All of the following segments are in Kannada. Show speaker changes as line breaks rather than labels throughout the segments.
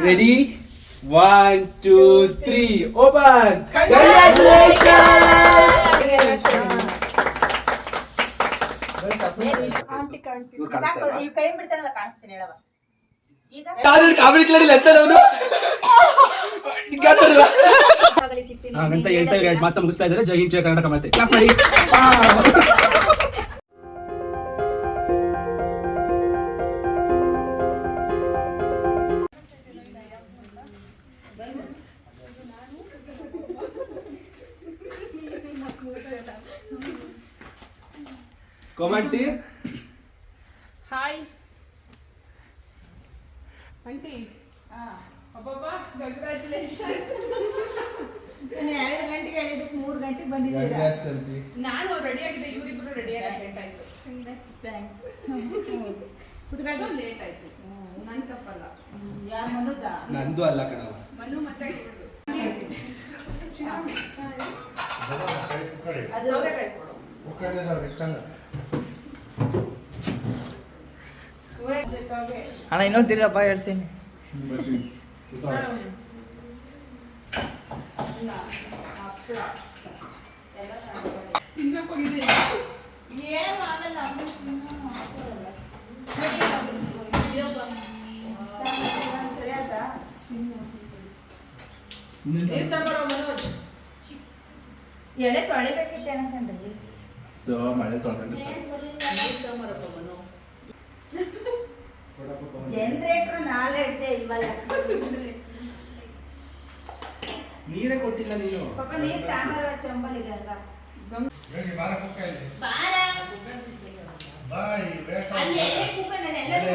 Ready one two three open ಹಾಗಂತ ಹೇಳ್ತಾ ಇದ್ರೆ ಎರಡು ಮಾತು ಮುಗಿಸ್ತಾ ಇದ್ದಾರೆ. ಜೈ ಹಿಂದ್ ಜೈ ಕರ್ನಾಟಕ ಮತ್ತೆ ಕೊಮಂಟಿ
ಹಾಯ್ ಆಂಟಿ ಅಬ್ಬಬ್ಬ ಕಂಗ್ರ್ಯಾಚುಲೇಷನ್ಸ್
ಎರಡು ಗಂಟೆಗೆ ಹೇಳಿದಕ್ಕೆ ಮೂರು ಗಂಟೆಗೆ ಬಂದಿದ್ದೀರಾ?
ನಾನು ರೆಡಿ ಆಗಿದ್ದೆ ಇವರಿಬ್ಬರು ರೆಡಿ ಆಗಿ ಲೇಟ್ ಆಯ್ತು. ಕುತ್ಕೊಂಡು ಲೇಟ್ ಆಯ್ತು. ನನ್ನ ತಪ್ಪಲ್ಲ.
ಯಾರು ಮನುದಾ
ನಂದು ಅಲ್ಲ ಕಣವ
ಮನು ಮತ್ತೆ ಇವ್ರ್ದು.
ಅದು.
ಸೌತೆಕಾಯಿ ಕೊಡು.
ಅಣ್ಣ ಇನ್ನೊಂದು ತಿರ್ಗಪ್ಪ ಹೇಳ್ತೀನಿ.
ಎಳೆ ತೊಳಿಬೇಕಿತ್ತೆ ಅನ್ಕೊಂಡ್ರಿ
ಮಳೆ ತೊಗೊಂಡು
ಜನರೇಟರ್ ನಾಲೆಡ್ಜೆ ಇಲ್ವಲ್ಲ?
ನೀರೇ ಕೊಟ್ಟಿಲ್ಲ ನೀನು.
ಪಾಪ ನೀರ್ ಚಂಬಲಿಗೆ ಅಲ್ವಾ? ಬಾರ
ಸ್ವಲ್ಪ.
ಎಲ್ಲ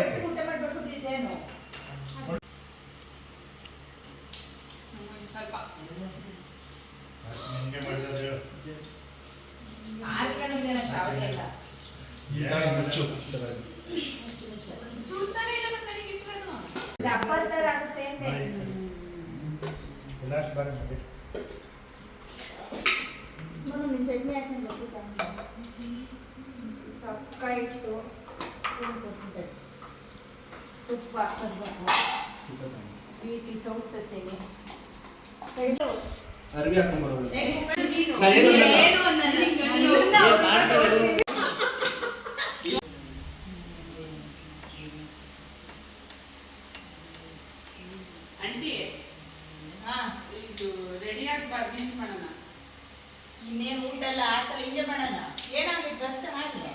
ಇಟ್ಟಿರೋದು
ರಬ್ಬರ್ ತರ ಆಗುತ್ತೆ ಅಂತೆ ಮನು ನಿನ್ ಚಟ್ನಿ ಹಾಕೊಂಡು ಗೊತ್ತಿಲ್ಲ ಸೊಕ್ಕ ಇಟ್ಟು ಸ್ಪೂನ್ ಕೊಟ್ಟಿದ್ದೆ ತುಪ್ಪ ಕರ್ಬೇಕು ಸ್ವೀಟ್ ಸೌತತ್ತೇನೆ
ಅರ್ವಿ ಹಾಕೊಂಡ್ ಬರೋದು.
ನೀನು
ನಾನೇನು ಅನ್ನಲ್ಲ.
ಏನು ಅನ್ನಲ್ಲ, ಹಿಂಗ್ ಅನ್ನೋ. ಆಂಟಿ
ಹಾ
ಇದು ರೆಡಿ ಆಗಿ ಬೀನ್ಸ್ ಮಾಡೋಣ
ಇನ್ನೇನು ಊಟ ಎಲ್ಲ ಹಾಕಲ್ಲ ಹಿಂಗೆ ಮಾಡೋಣ ಏನಾಗಿದೆ ಡ್ರೆಸ್ ಚೆನ್ನಾಗಿದೆ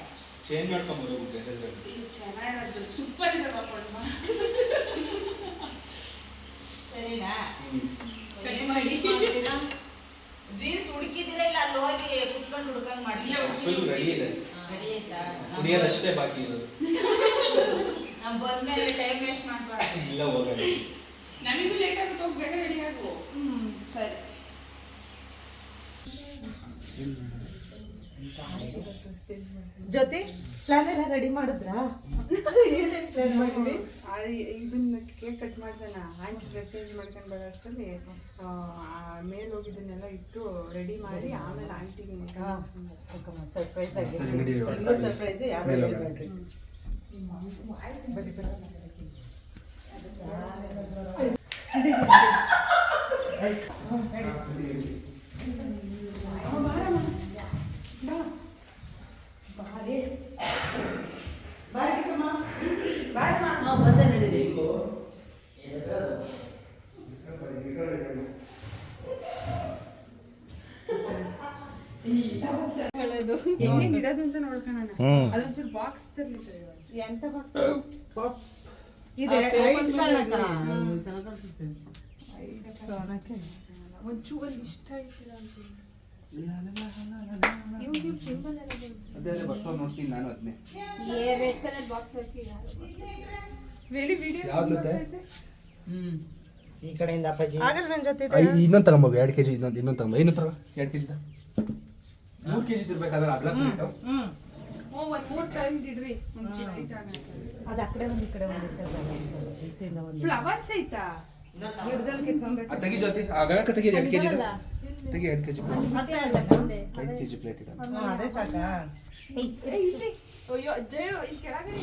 ಚೇಂಜ್ ಮಾಡ್ಕೊಂಡ್ ಬರೋದು ಬೇರೆ
ಇದು ಚೆನ್ನಾಗಿರೋದು ಸೂಪರ್ ಇದೆ ಪಾಪಣ್ಣ
ಸರಿನಾ
ಕೈ ಮಾಡಿ
ರೀಲ್ಸ್ ಹುಡುಕಿದಿರ ಇಲ್ಲ ಅಲ್ಲಿ ಹೋಗಿ ಕುತ್ಕೊಂಡು ಹುಡ್ಕಂಗ್ ಮಾಡಿ
ಇಲ್ಲ,
ಫುಲ್ ರೆಡಿ ಇದೆ ಕುಡಿಯೋದಷ್ಟೇ ಬಾಕಿ ಇರೋದು.
ನಾವು ಬಂದ್ಮೇಲೆ ಟೈಮ್ ವೇಸ್ಟ್ ಮಾಡ್ಬಾರ್ದು.
ಇಲ್ಲ ಹೋಗಲ್ಲ.
ನಮಗೂ ಲೇಟ್ ಆಗುತ್ತೆ ರೆಡಿ ಆಗು.
ಹ್ಮ್ ಸರಿ.
ಜೊತೆ ಪ್ಲಾನ್ ಎಲ್ಲ ರೆಡಿ ಮಾಡಿದ್ರಾ? ಏನೇನ್ ಪ್ಲಾನ್ ಮಾಡಿದ್ರಿ?
ಇದನ್ನ ಕೇಕ್ ಕಟ್ ಮಾಡ್ಸೋಣ. ಆಂಟಿ ಮೆಸೇಜ್ ಮಾಡ್ಕೊಂಡು ಬರೋ ಅಷ್ಟರಲ್ಲಿ ಮೇಲೆ ಹೋಗಿದ್ದನ್ನೆಲ್ಲ ಇಟ್ಟು ರೆಡಿ ಮಾಡಿ ಆಮೇಲೆ ಆಂಟಿಗೆ
ಸರ್ಪ್ರೈಸ್ ಆಗಿ. ಸರ್ಪ್ರೈಸ್ ಯಾರು
ಬರೀ ಹೋಗೋಣ.
ಹೇಳ್ಬೇಡ್ರಿ ಬನ್ನಿ, ಬನ್ನಿ. ಹಾ, ಬಂದೆ ನಡೀರಿ
ಹೇಳೋದು ಹೆಂಗೆ ಇಡೋದು ಅಂತ ನೋಡ್ಕೊಳ್ಳೋಣ. ಅದೊಂಚೂರು ಬಾಕ್ಸ್ ತರ್ಲಿಕ್ಕೆ
ಎಂತ ಬಾಕ್ಸ್ ಇದೆ.
ಒಂಚೂರು ಒಂದು ಇಷ್ಟ ಆಯ್ತಿಲ್ಲ ಅಂತ.
ಅದೇ ಅದೇ ಬರ್ಸೋ ನೋಡ್ತೀನಿ ನಾನು ಅದನ್ನೇ
ಈ ಕಡೆಯಿಂದ ಅಪ್ಪಾಜಿ.
ಇನ್ನೊಂದು ತಗೊಂಬೋಗು ಎರಡು ಕೆಜಿ ಇನ್ನೊಂದು ಇನ್ನೊಂದು ತಗೊಂಬ ಏನು ತರ ಎರಡು ಕೆಜಿ ಮೂರು ಕೆಜಿ ಇರ್ಬೇಕಾದ್ರೆ ಅಗ್ಲ.
ಅದ್ ಆ ಕಡೆ ಒಂದು ಈ ಕಡೆ ಒಂದು
ಫ್ಲವರ್ಸ್ ಐತಾ?
ತೆಗಿ ಜೊತೆ ಆಗ ತೆಗಿ ಎರಡು ಕೆಜಿ ತೆಗಿ ಎರಡು ಕೆ
ಜಿ ಪ್ಲೇಟ್
ಐದು ಕೆಜಿ ಪ್ಲೇಟ್ ಇದೆ
ಹ್ಮ್, ಅದೇ ಸಾಕಾ?
ಅಯ್ಯೋ ಈ ಕೆಳಗಡೆ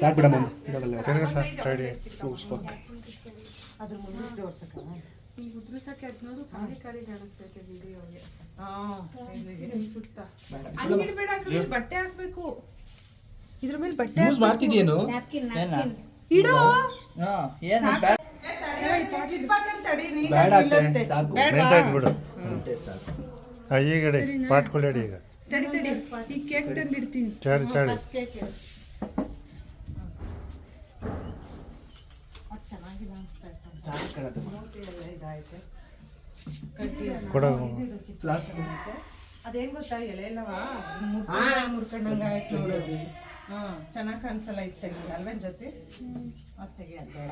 ಸಾಕು ಬಿಡಮ್ಮ ಇದೆಲ್ಲ
ಸರ್ ಸ್ಟಡಿ
ಅದ್ರ ಮುಂದೆ ಈ
ಈಗ ಉದ್ರಿಸಕ್ಕೆ ಅದ್ ನೋಡು ಖಾಲಿ ಖಾಲಿ ಕಾಣಿಸ್ತೈತೆ ವಿಡಿಯೋಗೆ
ಹಾಂ.
ಸುತ್ತ. ಹಂಗಿಡ್ಬೇಡ ಅದ್ರ ಮೇಲೆ ಬಟ್ಟೆ ಹಾಕ್ಬೇಕು. ಇದ್ರ ಮೇಲೆ ಬಟ್ಟೆ
ಯೂಸ್ ಮಾಡ್ತಿದ್ಯೇನು?
ಇಡೋ?
ಹಾ ಏನು
ಬೇಡ ಅತ್ತೆ ಸಾಕು.
ನಿಂತಾಯ್ತು ಬಿಡು.
ಸಾಕು.
ಆ, ಈಗ ಇಡಿ ಪಾಟ್ಗಳು ಇಡಿ ಈಗ.
ತಡಿ ತಡಿ. ಈ ಕೇಕ್ ತಂದಿಡ್ತೀನಿ.
ಚಾಡಿ ಚಾಡಿ
ಸಾಕು
ಕೊಡು.
ಅದೇನ್ ಗೊತ್ತಾ ಎಲೆ ಎಲ್ಲವ ಮುರ್ಕೊಂಡಂಗ ಆಯ್ತು ನೋಡು. ಹಾ ಚೆನ್ನಾಗಿ ಕಾಣಿಸಲ್ಲ ಇತ್ತು ತೆಗಿ ಅಲ್ವೇನ್ ಜೊತೆ? ಅದು ತೆಗಿ ಅದು ಬೇಡ.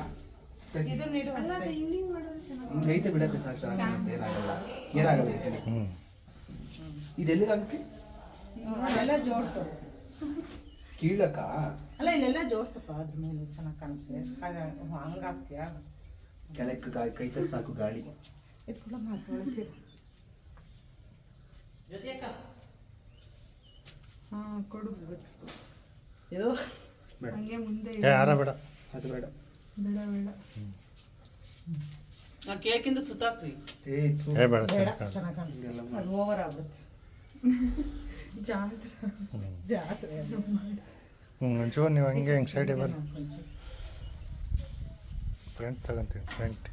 ಐತೆ ಬಿಡತ್ತೆ ಸರ್ ಚೆನ್ನಾಗಿರುತ್ತೆ ಏನಾಗಲ್ಲ. ಏನಾಗಲ್ಲ ಐತೆ ಇದೆಲ್ಲಿಗಾಗುತ್ತೆ
ಅಲ್ಲೆಲ್ಲ ಜೋಡ್ಸು.
ಕೀಳಕ್ಕ?
ಅಲ್ಲ ಇಲ್ಲೆಲ್ಲ ಜೋಡ್ಸಪ್ಪ ಅದ್ರ ಮೇಲೆ ಚೆನ್ನಾಗಿ ಕಾಣಿಸ್ತದೆ. ಹಾಗ ಹಂಗಾಗ್ತೀಯಾ?
ಕೆಳಕ್ಕೆ ಕೈ ಕೈ ತಗ ಸಾಕು ಗಾಳಿ.
ಇದು ಜೊತೆ ಮಾತಾಡ್ತೀವಿ
ಹಾ ಕೊಡು
ಇದು
ಹಂಗೆ ಮುಂದೆ
ಯಾರ ಬೇಡ.
ಅದು ಬೇಡ.
ಬೇಡ ಬೇಡ
ಕೇಕಿಂದ ಸುತ್ತಾಕ್ರಿ
ಏ ಥು.
ಏ ಬೇಡ
ಬೇಡ
ಚೆನ್ನಾಗಿ ಕಾಣುತ್ತೆ.
ಚೆನ್ನಾಗಿ ಕಾಣಿಸ್ತದೆ ಅದು ಓವರ್ ಆಗ್ಬಿಡುತ್ತೆ.
ಜಾತ್ರೆ.
ಜಾತ್ರೆ ಅದು.
ಹ್ಞೂ ಒಂಚೂರು ನೀವು ಹಂಗೆ ಹಿಂಗೆ ಸೈಡಿಗೆ ಬರ್ರಿ. ಫ್ರೆಂಟ್ ತಗೊಂತೀವಿ ಫ್ರಂಟ್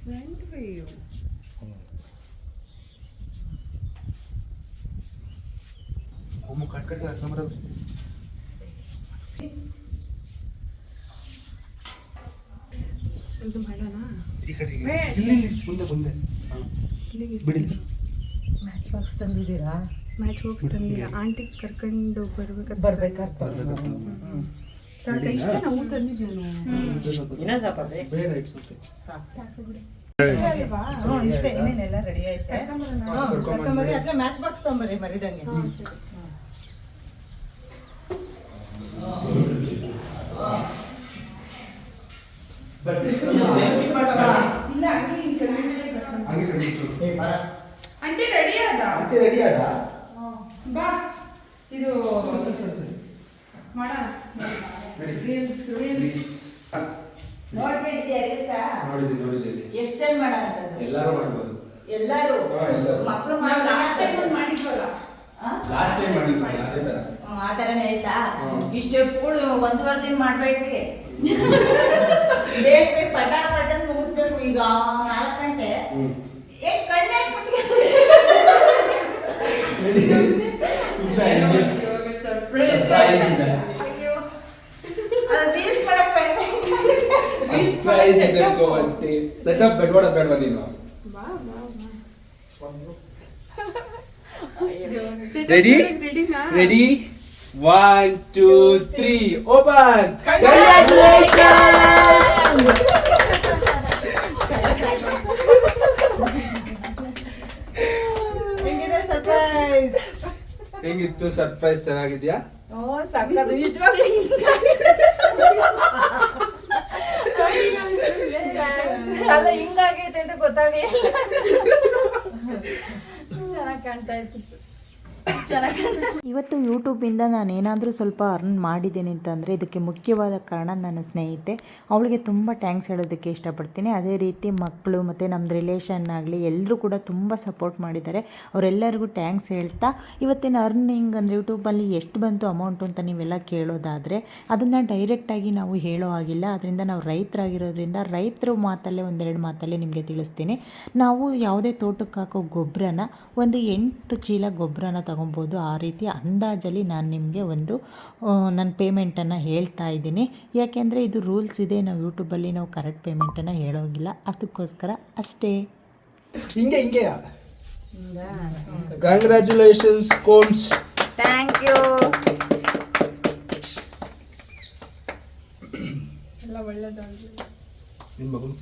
ಫ್ರಂಟ್
ಒಮ್ಮೆ ಕಟ್ ಇಲ್ಲಿ ಇಲ್ಲಿ, ಮುಂದೆ ಮುಂದೆ. ಹಾ. ಬಿಡಿ.
ಮ್ಯಾಚ್ ಬಾಕ್ಸ್ ತಂದಿದ್ದೀರಾ?
ಮ್ಯಾಚ್ ಬಾಕ್ಸ್ ತಂದಿಲ್ಲ. ಆಂಟಿ ಕರ್ಕೊಂಡು ಬರ್ಬೇಕಾದ್ರೆ
ಬರ್ಬೇಕಾಗ್ತದೆ.
ಸಾಕ ಇಷ್ಟ ನಾವು
ಅದೇ.
ಬೇಡ. ಇಟ್ಸ್
ಹ್ಞೂ ಇಷ್ಟೇ. ಇನ್ನೇನೆಲ್ಲ ರೆಡಿ ಐತೆ ಕರ್ಕೊಂಬರ್ರಿ ಅದ್ಲ ಮ್ಯಾಚ್ ಬಾಕ್ಸ್ ತೊಗೊಂಬರ್ರಿ ಮರಿದಂಗೆ.
ಕೆಳಗಡೆ ಆಂಟಿ ರೆಡಿ ಅದ
ಆಂಟಿ ರೆಡಿ ಆದ?
ಬಾ. ಇದು ಮಾಡ. ರೀಲ್ಸ್ ರೀಲ್ಸ್
ನೋಡ್ಬಿಟ್ಟಿದ್ಯಾ ರೀಲ್ಸ
ನೋಡಿದ್ದೀನಿ ನೋಡಿದ್ದೀನಿ
ಎಷ್ಟ್ ಟೈಮ್ ಮಾಡೋದು
ಎಲ್ಲರೂ ಮಾಡ್ಬೋದು.
ಎಲ್ಲಾರು. ಮಕ್ಕಳು
ಲಾಸ್ಟ್ ಟೈಮ್ ಒಂದು ಮಾಡಿದ್ವಲ್ಲ?
ಲಾಸ್ಟ್ ಟೈಮ್ ಮಾಡಿದ್ವಲ್ಲ ಅದೇ ಥರ
ಆ ಥರನೇ ಆಯ್ತಾ. ಇಷ್ಟು ಕೂಡು ಒಂದುವರೆ ದಿನ ಮಾಡ್ಬೇಡ್ರಿ. ಬೇಗ ಬೇಗ ಪಟ ಪಟ ಮುಗಿಸ್ಬೇಕು ಈಗ ನಾಲ್ಕು ಗಂಟೆ
ಹ್ಞೂ
ಏ ಕಣ್ಣೇ
ಸರ್ಪ್ರೈಸ್
ಅಯ್ಯೋ ಅದು ರೀಲ್ಸ್ ಮಾಡಕ್ ಕಣ್ಣೆ
ಸರ್ಪ್ರೈಸ್ ಅಂಟಿ ಸೆಟಪ್ ಬೆಡ್ವಾಡ ಬೇಡ ನೀನು?
ರೆಡಿನಾ
ready one two three open ಹೆಂಗಿತ್ತು ಸರ್ಪ್ರೈಸ್ ಚೆನ್ನಾಗಿದ್ಯಾ?
ಓ ಸಕ್ಕದು ನಿಜವಾಗ್ಲೂ ಅಲ್ಲ ಹಿಂಗಾಗೈತೆ ಅಂತ ಗೊತ್ತಾಗ್ಲಿಲ್ಲ. ಚೆನ್ನಾಗಿ ಕಾಣ್ತಾ ಇತ್ತು
ಇವತ್ತು ಯೂಟ್ಯೂಬಿಂದ ನಾನು ಏನಾದರೂ ಸ್ವಲ್ಪ ಅರ್ನ್ ಮಾಡಿದ್ದೀನಿ ಅಂತಂದರೆ ಇದಕ್ಕೆ ಮುಖ್ಯವಾದ ಕಾರಣ ನನ್ನ ಸ್ನೇಹಿತೆ. ಅವಳಿಗೆ ತುಂಬ ಟ್ಯಾಂಕ್ಸ್ ಹೇಳೋದಕ್ಕೆ ಇಷ್ಟಪಡ್ತೀನಿ. ಅದೇ ರೀತಿ ಮಕ್ಕಳು ಮತ್ತು ನಮ್ಮ ರಿಲೇಷನ್ ಆಗಲಿ ಎಲ್ಲರೂ ಕೂಡ ತುಂಬ ಸಪೋರ್ಟ್ ಮಾಡಿದ್ದಾರೆ. ಅವರೆಲ್ಲರಿಗೂ ಟ್ಯಾಂಕ್ಸ್ ಹೇಳ್ತಾ ಇವತ್ತಿನ ಅರ್ನಿಂಗ್ ಅಂದರೆ ಯೂಟ್ಯೂಬಲ್ಲಿ ಎಷ್ಟು ಬಂತು ಅಮೌಂಟು ಅಂತ ನೀವೆಲ್ಲ ಕೇಳೋದಾದರೆ ಅದನ್ನು ಡೈರೆಕ್ಟಾಗಿ ನಾವು ಹೇಳೋ ಆಗಿಲ್ಲ ಅದರಿಂದ ನಾವು ರೈತರಾಗಿರೋದ್ರಿಂದ ರೈತರು ಮಾತಲ್ಲೇ ಒಂದೆರಡು ಮಾತಲ್ಲೇ ನಿಮಗೆ ತಿಳಿಸ್ತೀನಿ. ನಾವು ಯಾವುದೇ ತೋಟಕ್ಕೆ ಹಾಕೋ ಗೊಬ್ಬರನ ಒಂದು ಎಂಟು ಚೀಲ ಗೊಬ್ಬರನ ತೊಗೊಬೋದು. ಆ ರೀತಿ ಅಂದಾಜಲ್ಲಿ ನಾನು ನಿಮಗೆ ಒಂದು ನನ್ನ ಪೇಮೆಂಟನ್ನು ಹೇಳ್ತಾ ಇದ್ದೀನಿ. ಯಾಕೆಂದರೆ ಇದು ರೂಲ್ಸ್ ಇದೆ ನಾವು ಯೂಟ್ಯೂಬಲ್ಲಿ ನಾವು ಕರೆಕ್ಟ್ ಪೇಮೆಂಟನ್ನು ಹೇಳೋಗಿಲ್ಲ. ಅದಕ್ಕೋಸ್ಕರ ಅಷ್ಟೇ.
ಹಿಂಗೆ ಹಿಂಗೆ. ಕಂಗ್ರ್ಯಾಚುಲೇಷನ್ಸ್ ಕೋಮ್ಸ್
ಥ್ಯಾಂಕ್ ಯು
ಎಲ್ಲ ಒಳ್ಳೇದಾಗಲಿ
ನಿಮ್ಮ ಮಗನ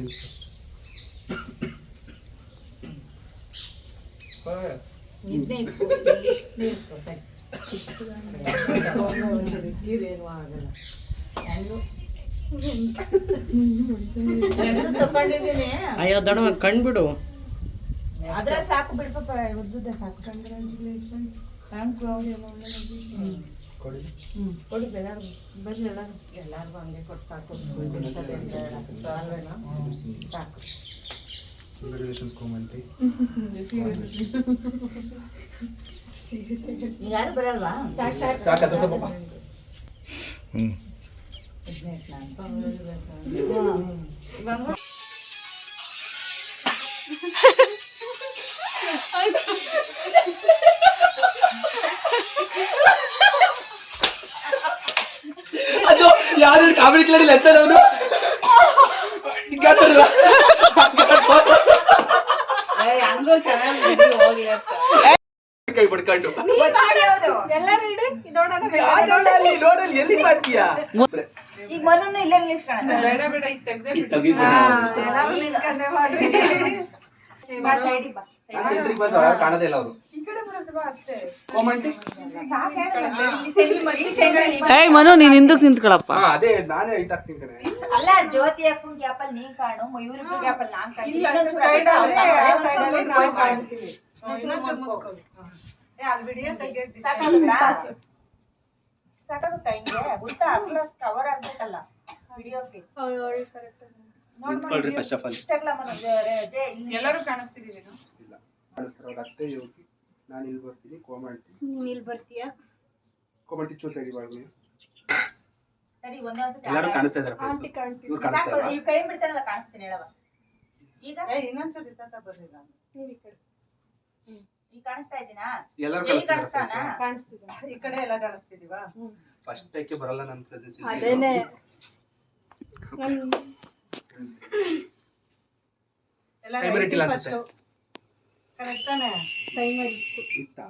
ನೀರೇನು ಆಗಲ್ಲ
ಅಯ್ಯೋ ದಣ ಕಂಡ್ಬಿಡು
ಅದ್ರ ಸಾಕು ಬಿಡ್ಪಪ್ಪ ಉದ್ದುದ ಸಾಕು
ಕಂಗ್ರ್ಯಾಚುಲೇಷನ್ಸ್
ಥ್ಯಾಂಕ್ ಯು
ಕೊಡಿ
ಕೊಡಿ ಎಲ್ಲಾರು ಬರ್ರಿ ಎಲ್ಲಾರು
ಎಲ್ಲಾರ್ಗು ಹಂಗೆ ಕೊಟ್ಟು ಸಾಕು ಸಾಕು
ಕಂಗ್ರ್ಯಾಚುಲೇಷನ್ಸ್ ಕೋಮಂಟಿ
ಈಗ ಯಾರು ಬರಲ್ವಾ
ಸಾಕು ಅದ್ರ ಸ್ವಲ್ಪ
ಹ್ಞೂ
ಅದು ಯಾವ್ದು ಕಾಮಿಡಿ ಕ್ಲಡಿಲ್ಲ ಅಂತ ಅವನು
ಹಂಗೂ ಚೆನ್ನಾಗಿ ಹೋಗಿ
ಕೈ ಪಡ್ಕೊಂಡು
ಎಲ್ಲರೂ ಇಡು ನೋಡೋಣ
ಯಾವ್ದ್ರಲ್ಲಿ ನೋಡಲ್ಲಿ ಎಲ್ಲಿ ಮಾಡ್ತೀಯಾ?
ಈಗ ಮನು ಇಲ್ಲೇ ನಿಲ್ಸ್ಕೊಳ
ಬೇಡ ಬೇಡ ಈಗ ತೆಗ್ದೇ ಬಿಟ್ಟು
ತೆಗೀತು.
ಎಲ್ಲಾರು ನಿಂತ್ಕೊಂಡೆ ಮಾಡ್ರಿ
ಬಾ ಸೈಡಿಗೆ ಬಾ.
ನಾನ್ centric ಬಂದ್ರು, ಯಾರು ಕಾಣದೇ ಇಲ್ಲ ಅವರು.
ಈ ಕಡೆ ಬರೋದು ಬಾ ಅಷ್ಟೇ.
ಕೋಮಂಟಿ
ಏಯ್ ಮನು ನೀನ್ ಹಿಂದಕ್ ನಿಂತ್ಕೊಳಪ್ಪ.
ಹಾ ಅದೇ ನಾನೇ ಕಣೆ.
ಅಲ್ಲ ಜ್ಯೋತಿ ಅಪ್ಪನ ಗ್ಯಾಪಲ್ ನೀನ್ ಕಾಣು ಇವ್ರಿಬ್ರು ಗ್ಯಾಪಲ್ ನಾನ್ ಸಾಕಾಗುತ್ತಾ? ಹಿಂಗೆ? ಉದ್ದ ಅಗಲ ಕವರ್ ಆಗ್ಬೇಕಲ್ಲ
ನಿಂತ್ಕೊಳ್ರಿ ಫಸ್ಟ್ ಆಫ್ ಆಲ್
ಎಲ್ಲರೂ
ಅವ್ರ ಅತ್ತೆ ಯೋಗಿ ನಾನು ಇಲ್ಲಿ ಬರ್ತೀನಿ ಕೋಮಂಟಿ
ನೀನು ಇಲ್ಲಿ ಬರ್ತೀಯಾ?
ಕೋಮಂಟಿ ಚೂಸ್ ಆಗಿ ಮಾಡಿ
ತಡಿ ಒಂದೇ ಒಂದ್ಸತಿ
ಎಲ್ಲರೂ ಕಾಣಿಸ್ತಾ ಇದಾರೆ ಫ್ರೆಂಡ್ಸ್ ಇವ್ರು ಕಾಣಿಸ್ತಾ
ಸಾಕು
ಇಲ್ಲ
ಈ ಕೈ ಬಿಡ್ತಾನಲ್ಲ ಕಾಣಿಸ್ತೀನಿ ಹೇಳವ ಈಗ?
ಏ ಇನ್ನೊಂದ್ಸರಿ ತಾತ ಬರ್ಲಿಲ್ಲ
ಈಗ ಕಾಣಿಸ್ತಾ ಇದ್ದೀನಾ?
ಎಲ್ಲರೂ ಕಾಣಿಸ್ತಾ
ಕಾಣಿಸ್ತಾನ?
ಈ ಕಡೆ ಎಲ್ಲ ಕಾಣಿಸ್ತಿದೀವಾ?
ಫಸ್ಟ್ ಟೈಕೆ ಬರಲ್ಲ ನನ್ನ ಪ್ರದೇಶ
ಅದೇನೇ.
ಎಲ್ಲ
Timer ಇಟ್ಟಿಲ್ಲ ಅನ್ಸುತ್ತೆ.
ಕರೆಕ್ಟ್ ತಾನೆ?
ಇತ್ತಾ.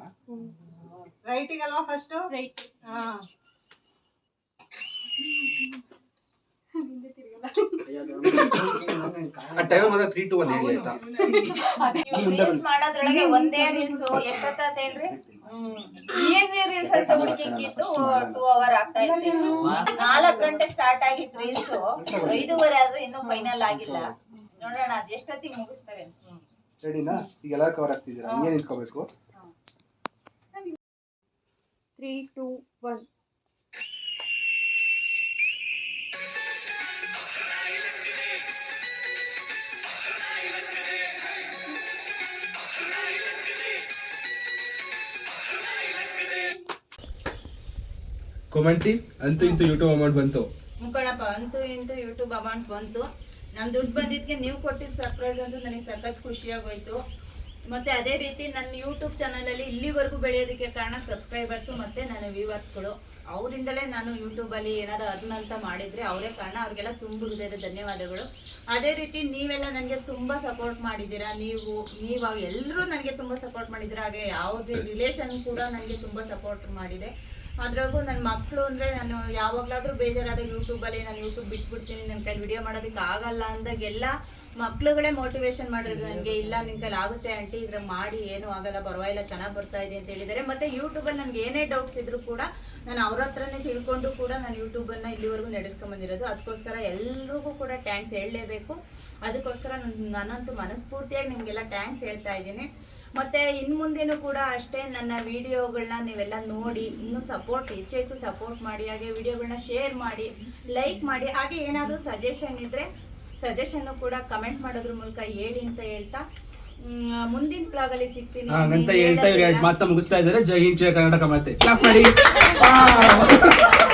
ಅಲ್ವಾ ಫಸ್ಟ್
ರೈಟ್
ಹಾ.
ಆ ಟೈಮ್ ಮಾತ್ರ ತ್ರೀ ಟು ಒನ್ ಹೇಳಿ ಆಯ್ತಾ?
ರೀಲ್ಸ್ ಮಾಡೋದ್ರೊಳಗೆ ಒಂದೇ ರೀಲ್ಸ್ ಎಷ್ಟೊತ್ತ ಹೇಳ್ರಿ ಈಸಿ ರೀಲ್ಸ್ ಅಂತ ಹುಡುಕಿಕ್ಕಿತ್ತು ಟೂ ಅವರ್ ಆಗ್ತಾ ಇತ್ತು. ನಾಲ್ಕು ಗಂಟೆ ಸ್ಟಾರ್ಟ್ ಆಗಿತ್ತು ರೀಲ್ಸ್ ಐದೂವರೆ ಆದ್ರೂ ಇನ್ನೂ ಫೈನಲ್ ಆಗಿಲ್ಲ. ನೋಡೋಣ ಅದ್ ಎಷ್ಟೊತ್ತಿಗೆ ಮುಗಿಸ್ತಾರೆ?
ರೆಡಿನಾ? ಈಗ ಎಲ್ಲ ಕವರ್ ಆಗ್ತಿದ್ದೀರಾ? ಹಂಗೆ ನಿಂತ್ಕೋಬೇಕು?
ತ್ರೀ ಟೂ ಒನ್
ಕೊಮೆಂಟಿ, ಅಂತೂ ಇಂತೂ ಯೂಟ್ಯೂಬ್ ಅಮೌಂಟ್ ಬಂತು.
ಮುಕ್ಕಣಪ್ಪ ಅಂತೂ ಇಂತೂ ಯೂಟ್ಯೂಬ್ ಅಮೌಂಟ್ ಬಂತು. ನಾನು ದುಡ್ಡು ಬಂದಿದ್ದಕ್ಕೆ ನೀವು ಕೊಟ್ಟಿದ್ದ ಸರ್ಪ್ರೈಸ್ ಅಂತೂ ನನಗೆ ಸಖತ್ ಖುಷಿಯಾಗೋಯ್ತು. ಮತ್ತೆ ಅದೇ ರೀತಿ ನನ್ನ ಯೂಟ್ಯೂಬ್ ಚಾನಲಲ್ಲಿ ಇಲ್ಲಿವರೆಗೂ ಬೆಳೆಯೋದಕ್ಕೆ ಕಾರಣ ಸಬ್ಸ್ಕ್ರೈಬರ್ಸು ಮತ್ತೆ ನನ್ನ ವ್ಯೂವರ್ಸ್ಗಳು ಅವರಿಂದಲೇ ನಾನು ಯೂಟ್ಯೂಬಲ್ಲಿ ಏನಾದ್ರು ಅದನ್ನಂತ ಮಾಡಿದ್ರೆ ಅವರೇ ಕಾರಣ ಅವ್ರಿಗೆಲ್ಲ ತುಂಬ ಹೃದಯದ ಧನ್ಯವಾದಗಳು. ಅದೇ ರೀತಿ ನೀವೆಲ್ಲ ನನಗೆ ತುಂಬ ಸಪೋರ್ಟ್ ಮಾಡಿದ್ದೀರಾ. ನೀವು ನೀವು ಎಲ್ಲರೂ ನನಗೆ ತುಂಬ ಸಪೋರ್ಟ್ ಮಾಡಿದ್ದೀರಾ. ಹಾಗೆ ಯಾವುದೇ ರಿಲೇಷನ್ ಕೂಡ ನನಗೆ ತುಂಬ ಸಪೋರ್ಟ್ ಮಾಡಿದೆ. ಅದ್ರಾಗೂ ನನ್ನ ಮಕ್ಕಳು ಅಂದರೆ ನಾನು ಯಾವಾಗಲಾದ್ರೂ ಬೇಜಾರಾದಾಗ ಯೂಟ್ಯೂಬಲ್ಲಿ ನಾನು ಯೂಟ್ಯೂಬ್ ಬಿಟ್ಬಿಡ್ತೀನಿ ನನ್ನ ಕೈಲಿ ವಿಡಿಯೋ ಮಾಡೋದಕ್ಕೆ ಆಗಲ್ಲ ಅಂದಾಗೆಲ್ಲ ಮಕ್ಳುಗಳೇ ಮೋಟಿವೇಶನ್ ಮಾಡಿರೋದು ನನಗೆ, ಇಲ್ಲ ನಿನ್ನ ಕೈಲಿ ಆಗುತ್ತೆ ಆಂಟಿ ಇದ್ರ ಮಾಡಿ, ಏನೂ ಆಗಲ್ಲ, ಪರವಾಗಿಲ್ಲ, ಚೆನ್ನಾಗಿ ಬರ್ತಾ ಇದೆ ಅಂತ ಹೇಳಿದ್ದಾರೆ. ಮತ್ತೆ ಯೂಟ್ಯೂಬಲ್ಲಿ ನನಗೆ ಏನೇ ಡೌಟ್ಸ್ ಇದ್ರೂ ಕೂಡ ನಾನು ಅವ್ರ ಹತ್ರನೇ ತಿಳ್ಕೊಂಡು ಕೂಡ ನಾನು ಯೂಟ್ಯೂಬನ್ನು ಇಲ್ಲಿವರೆಗೂ ನಡೆಸ್ಕೊಂಬಂದಿರೋದು ಅದಕ್ಕೋಸ್ಕರ ಎಲ್ರಿಗೂ ಕೂಡ ಟ್ಯಾಂಕ್ಸ್ ಹೇಳಲೇಬೇಕು. ಅದಕ್ಕೋಸ್ಕರ ನನ್- ನಾನಂತೂ ಮನಸ್ಫೂರ್ತಿಯಾಗಿ ನಿಮಗೆಲ್ಲ ಟ್ಯಾಂಕ್ಸ್ ಹೇಳ್ತಾ ಇದ್ದೀನಿ. ಮತ್ತೆ ಇನ್ ಮುಂದೆನೂ ಕೂಡ ಅಷ್ಟೇ ನನ್ನ ವಿಡಿಯೋಗಳನ್ನ ನೀವೆಲ್ಲ ನೋಡಿ ಇನ್ನು ಸಪೋರ್ಟ್ ಹೆಚ್ಚು ಹೆಚ್ಚು ಸಪೋರ್ಟ್ ಮಾಡಿ ಹಾಗೆ ವಿಡಿಯೋಗಳನ್ನ ಶೇರ್ ಮಾಡಿ ಲೈಕ್ ಮಾಡಿ ಹಾಗೆ ಏನಾದರೂ ಸಜೆಷನ್ ಇದ್ರೆ ಸಜೆಷನ್ ಕೂಡ ಕಮೆಂಟ್ ಮಾಡೋದ್ರ ಮೂಲಕ ಹೇಳಿ ಅಂತ ಹೇಳ್ತಾ ಮುಂದಿನ ಬ್ಲಾಗ್ ಅಲ್ಲಿ ಸಿಗ್ತೀನಿ. ಅಂತ
ಹೇಳ್ತಾ ಇವ್ರು ಮಾತಾ ಮುಗಿಸ್ತಾ ಇದ್ದಾರೆ. ಜೈ ಹಿಂದ್ ಜಯ ಕರ್ನಾಟಕ ಮಾಡಿ.